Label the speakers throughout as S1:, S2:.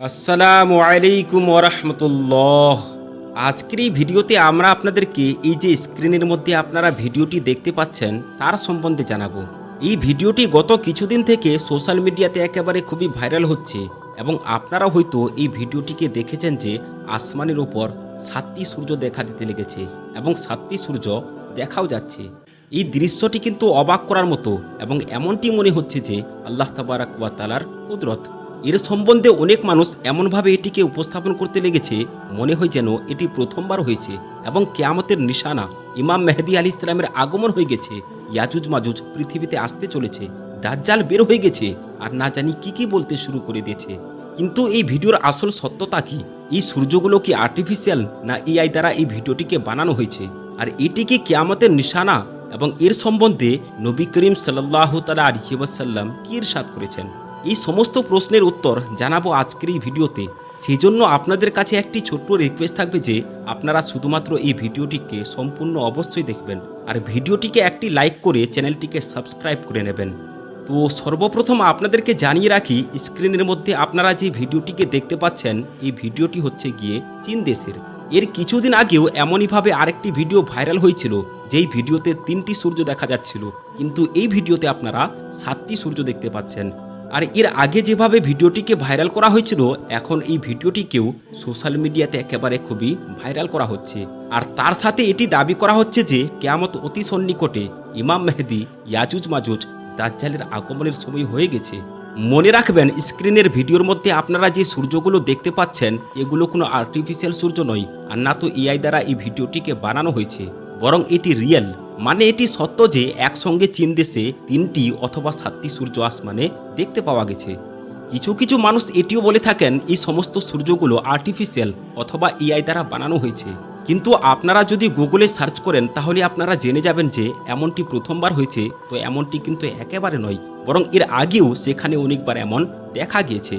S1: আসসালামু আলাইকুম ওরহমতুল্লাহ আজকের এই ভিডিওতে আমরা আপনাদেরকে এই যে স্ক্রিনের মধ্যে আপনারা ভিডিওটি দেখতে পাচ্ছেন, তার সম্বন্ধে জানাব। এই ভিডিওটি গত কিছুদিন থেকে সোশ্যাল মিডিয়াতে একেবারে খুবই ভাইরাল হচ্ছে এবং আপনারা হয়তো এই ভিডিওটিকে দেখেছেন যে আসমানের ওপর সাতটি সূর্য দেখা দিতে লেগেছে এবং সাতটি সূর্য দেখাও যাচ্ছে। এই দৃশ্যটি কিন্তু অবাক করার মতো এবং এমনটি মনে হচ্ছে যে আল্লাহ তাবারাক ওয়া তালার কুদরত। এর সম্বন্ধে অনেক মানুষ এমনভাবে এটিকে উপস্থাপন করতে লেগেছে, মনে হয় যেন এটি প্রথমবার হয়েছে এবং কেয়ামতের নিশানা ইমাম মেহেদি আলী ইসলামের আগমন হয়ে গেছে। ইয়াজুজ মাজুজ পৃথিবীতে আসতে চলেছে, দাজ্জাল বের হয়ে গেছে আর না জানি কি কি বলতে শুরু করে দিয়েছে। কিন্তু এই ভিডিওর আসল সত্যতা কি? এই সূর্যগুলো কি আর্টিফিশিয়াল না এআই দ্বারা এই ভিডিওটিকে বানানো হয়েছে? আর এটি কি কেয়ামতের নিশানা এবং এর সম্বন্ধে নবী করিম সাল্লাহ তালা আলহিবাসাল্লাম কি ইরশাদ করেছেন? এই সমস্ত প্রশ্নের উত্তর জানাব আজকের এই ভিডিওতে। সেই জন্য আপনাদের কাছে একটি ছোট্ট রিকোয়েস্ট থাকবে যে, আপনারা শুধুমাত্র এই ভিডিওটিকে সম্পূর্ণ অবশ্যই দেখবেন আর ভিডিওটিকে একটি লাইক করে চ্যানেলটিকে সাবস্ক্রাইব করে নেবেন। তো সর্বপ্রথম আপনাদেরকে জানিয়ে রাখি স্ক্রিনের মধ্যে আপনারা যে ভিডিওটিকে দেখতে পাচ্ছেন, এই ভিডিওটি হচ্ছে গিয়ে চীন দেশের। এর কিছুদিন আগেও এমনইভাবে আরেকটি ভিডিও ভাইরাল হয়েছিল, যেই ভিডিওতে তিনটি সূর্য দেখা যাচ্ছিল। কিন্তু এই ভিডিওতে আপনারা সাতটি সূর্য দেখতে পাচ্ছেন। আর এর আগে যেভাবে ভিডিওটিকে ভাইরাল করা হয়েছিল, এখন এই ভিডিওটিকেও সোশ্যাল মিডিয়াতে একেবারে খুবই ভাইরাল করা হচ্ছে। আর তার সাথে এটি দাবি করা হচ্ছে যে, কেয়ামত অতি সন্নিকটে ইমাম মেহেদি ইয়াজুজ মাজুজ দাজ্জালের আগমনের সময় হয়ে গেছে। মনে রাখবেন, স্ক্রিনের ভিডিওর মধ্যে আপনারা যে সূর্যগুলো দেখতে পাচ্ছেন, এগুলো কোনো আর্টিফিশিয়াল সূর্য নয়, আর না তো এআই দ্বারা এই ভিডিওটিকে বানানো হয়েছে, বরং এটি রিয়েল মানে এটি সত্য যে একসঙ্গে চীন দেশে তিনটি অথবা সাতটি সূর্য আসমানে দেখতে পাওয়া গেছে। কিছু কিছু মানুষ এটিও বলে থাকেন, এই সমস্ত সূর্যগুলো আর্টিফিশিয়াল অথবা এআই দ্বারা বানানো হয়েছে। কিন্তু আপনারা যদি গুগলে সার্চ করেন, তাহলে আপনারা জেনে যাবেন যে এমনটি প্রথমবার হয়েছে, তো এমনটি কিন্তু একেবারে নয়, বরং এর আগেও সেখানে অনেকবার এমন দেখা গিয়েছে।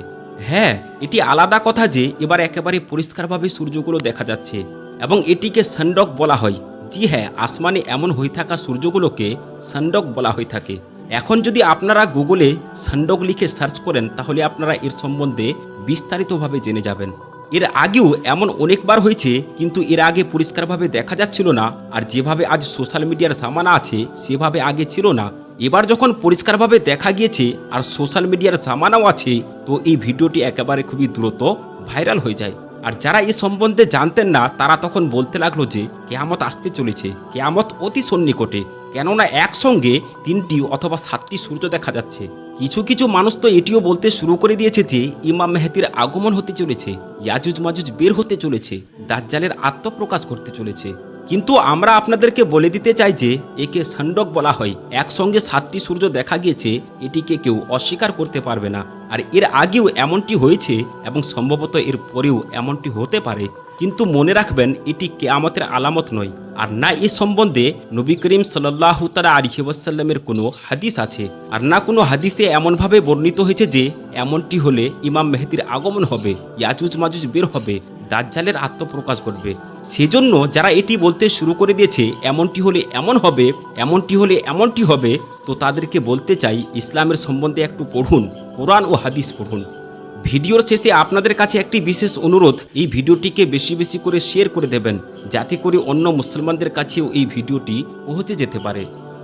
S1: হ্যাঁ এটি আলাদা কথা যে এবার একেবারে পরিষ্কারভাবে সূর্যগুলো দেখা যাচ্ছে, এবং এটিকে সানডক বলা হয়। জি হ্যাঁ আসমানে এমন হয়ে থাকা সূর্যগুলোকে সানডক বলা হয়ে থাকে। এখন যদি আপনারা গুগলে সানডক লিখে সার্চ করেন, তাহলে আপনারা এর সম্বন্ধে বিস্তারিতভাবে জেনে যাবেন। এর আগেও এমন অনেকবার হয়েছে, কিন্তু এর আগে পরিষ্কারভাবে দেখা যাচ্ছিল না, আর যেভাবে আজ সোশ্যাল মিডিয়ার জামানা আছে, সেভাবে আগে ছিল না। এবার যখন পরিষ্কারভাবে দেখা গিয়েছে, আর সোশ্যাল মিডিয়ার জামানাও আছে, তো এই ভিডিওটি একেবারে খুবই দ্রুত ভাইরাল হয়ে যায়। আর যারা এ সম্বন্ধে জানতেন না, তারা তখন বলতে লাগল যে, কেয়ামত আসতে চলেছে, কেয়ামত অতি সন্নিকটে, কেননা একসঙ্গে তিনটি অথবা সাতটি সূর্য দেখা যাচ্ছে। কিছু কিছু মানুষ তো এটিও বলতে শুরু করে দিয়েছে যে, ইমাম মেহেদির আগমন হতে চলেছে, ইয়াজুজ মাজুজ বের হতে চলেছে, দাজ্জালের আত্মপ্রকাশ করতে চলেছে। কিন্তু আমরা আপনাদেরকে বলে দিতে চাই যে, একে সান্ডক বলা হয়। একসঙ্গে সাতটি সূর্য দেখা গিয়েছে, এটিকে কেউ অস্বীকার করতে পারবে না। আর এর আগেও এমনটি হয়েছে এবং সম্ভবত এর পরেও এমনটি হতে পারে। কিন্তু মনে রাখবেন, এটি কেয়ামতের আলামত নয়। আর না এ সম্বন্ধে নবী করিম সাল্লাহ তালা আলিহাসাল্লামের কোনো হাদিস আছে। আর না কোনো হাদিসে এমনভাবে বর্ণিত হয়েছে যে, এমনটি হলে ইমাম মেহেদির আগমন হবে ইয়াজুজ মাজুজ বের হবে। দাজ্জালের আত্মপ্রকাশ ঘটবে। সেজন্য যারা এটি বলতে শুরু করে দিয়েছে, এমনটি হলে এমন হবে, এমনটি হলে এমনটি হবে, তো তাদেরকে বলতে চাই ইসলামের সম্বন্ধে একটু পড়ুন, কোরআন ও হাদিস পড়ুন। ভিডিওর শেষে আপনাদের কাছে একটি বিশেষ অনুরোধ, এই ভিডিওটিকে বেশি বেশি করে শেয়ার করে দেবেন, যাতে করে অন্য মুসলমানদের কাছেও এই ভিডিওটি পৌঁছে যেতে পারে।